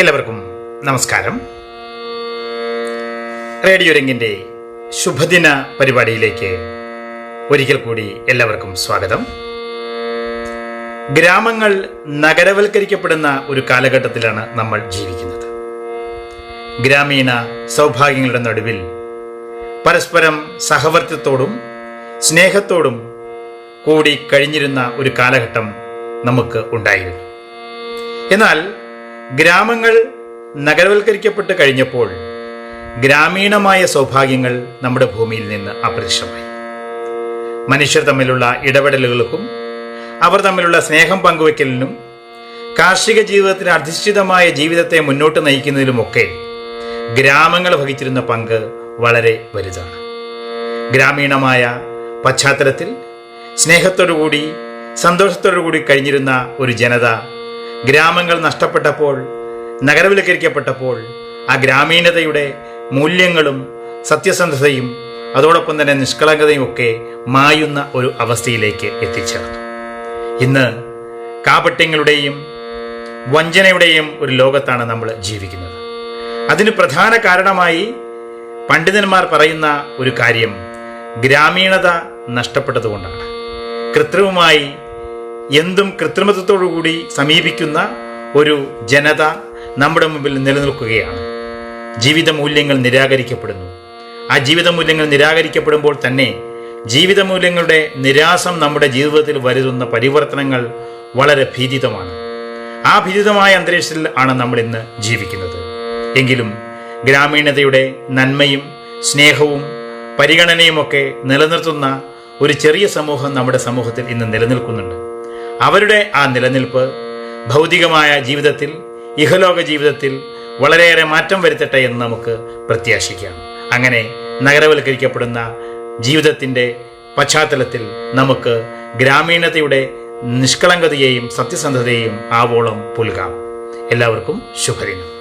എല്ലാവർക്കും നമസ്കാരം. റേഡിയോ രംഗിന്റെ ശുഭദിന പരിപാടിയിലേക്ക് ഒരിക്കൽ കൂടി എല്ലാവർക്കും സ്വാഗതം. ഗ്രാമങ്ങൾ നഗരവൽക്കരിക്കപ്പെടുന്ന ഒരു കാലഘട്ടത്തിലാണ് നമ്മൾ ജീവിക്കുന്നത്. ഗ്രാമീണ സൗഭാഗ്യങ്ങളുടെ നടുവിൽ പരസ്പരം സഹവർത്തിത്വത്തോടും സ്നേഹത്തോടും കൂടി കഴിഞ്ഞിരുന്ന ഒരു കാലഘട്ടം നമുക്ക് ഉണ്ടായിരുന്നു. എന്നാൽ ഗ്രാമങ്ങൾ നഗരവൽക്കരിക്കപ്പെട്ട് കഴിഞ്ഞപ്പോൾ ഗ്രാമീണമായ സൗഭാഗ്യങ്ങൾ നമ്മുടെ ഭൂമിയിൽ നിന്ന് അപ്രത്യക്ഷമായി. മനുഷ്യർ തമ്മിലുള്ള ഇടപെടലുകൾക്കും അവർ തമ്മിലുള്ള സ്നേഹം പങ്കുവയ്ക്കലിനും കാർഷിക ജീവിതത്തിന് അധിഷ്ഠിതമായ ജീവിതത്തെ മുന്നോട്ട് നയിക്കുന്നതിലുമൊക്കെ ഗ്രാമങ്ങൾ വഹിച്ചിരുന്ന പങ്ക് വളരെ വലുതാണ്. ഗ്രാമീണമായ പശ്ചാത്തലത്തിൽ സ്നേഹത്തോടുകൂടി സന്തോഷത്തോടുകൂടി കഴിഞ്ഞിരുന്ന ഒരു ജനത ഗ്രാമങ്ങൾ നഷ്ടപ്പെട്ടപ്പോൾ നഗരവിലക്കരിക്കപ്പെട്ടപ്പോൾ ആ ഗ്രാമീണതയുടെ മൂല്യങ്ങളും സത്യസന്ധതയും അതോടൊപ്പം തന്നെ നിഷ്കളങ്കതയും ഒക്കെ മായുന്ന ഒരു അവസ്ഥയിലേക്ക് എത്തിച്ചേർന്നു. ഇന്ന് കാപട്യങ്ങളുടെയും വഞ്ചനയുടെയും ഒരു ലോകത്താണ് നമ്മൾ ജീവിക്കുന്നത്. അതിന് പ്രധാന കാരണമായി പണ്ഡിതന്മാർ പറയുന്ന ഒരു കാര്യം ഗ്രാമീണത നഷ്ടപ്പെട്ടതുകൊണ്ടാണ്. കൃത്രിമമായി എന്തും കൃത്രിമത്വത്തോടുകൂടി സമീപിക്കുന്ന ഒരു ജനത നമ്മുടെ മുമ്പിൽ നിലനിൽക്കുകയാണ്. ജീവിത മൂല്യങ്ങൾ നിരാകരിക്കപ്പെടുന്നു. ആ ജീവിത മൂല്യങ്ങൾ നിരാകരിക്കപ്പെടുമ്പോൾ തന്നെ ജീവിത മൂല്യങ്ങളുടെ നിരാസം നമ്മുടെ ജീവിതത്തിൽ വരുത്തുന്ന പരിവർത്തനങ്ങൾ വളരെ ഭീതിതമാണ്. ആ ഭീതിതമായ അന്തരീക്ഷത്തിൽ ആണ് നമ്മൾ ഇന്ന് ജീവിക്കുന്നത്. എങ്കിലും ഗ്രാമീണതയുടെ നന്മയും സ്നേഹവും പരിഗണനയുമൊക്കെ നിലനിർത്തുന്ന ഒരു ചെറിയ സമൂഹം നമ്മുടെ സമൂഹത്തിൽ ഇന്ന് നിലനിൽക്കുന്നുണ്ട്. അവരുടെ ആ നിലനിൽപ്പ് ഭൗതികമായ ജീവിതത്തിൽ ഇഹലോക ജീവിതത്തിൽ വളരെയേറെ മാറ്റം വരുത്തട്ടെ എന്ന് നമുക്ക് പ്രത്യാശിക്കാം. അങ്ങനെ നഗരവൽക്കരിക്കപ്പെടുന്ന ജീവിതത്തിന്റെ പശ്ചാത്തലത്തിൽ നമുക്ക് ഗ്രാമീണതയുടെ നിഷ്കളങ്കതയെയും സത്യസന്ധതയെയും ആവോളം പുൽകാം. എല്ലാവർക്കും ശുഭദിനം.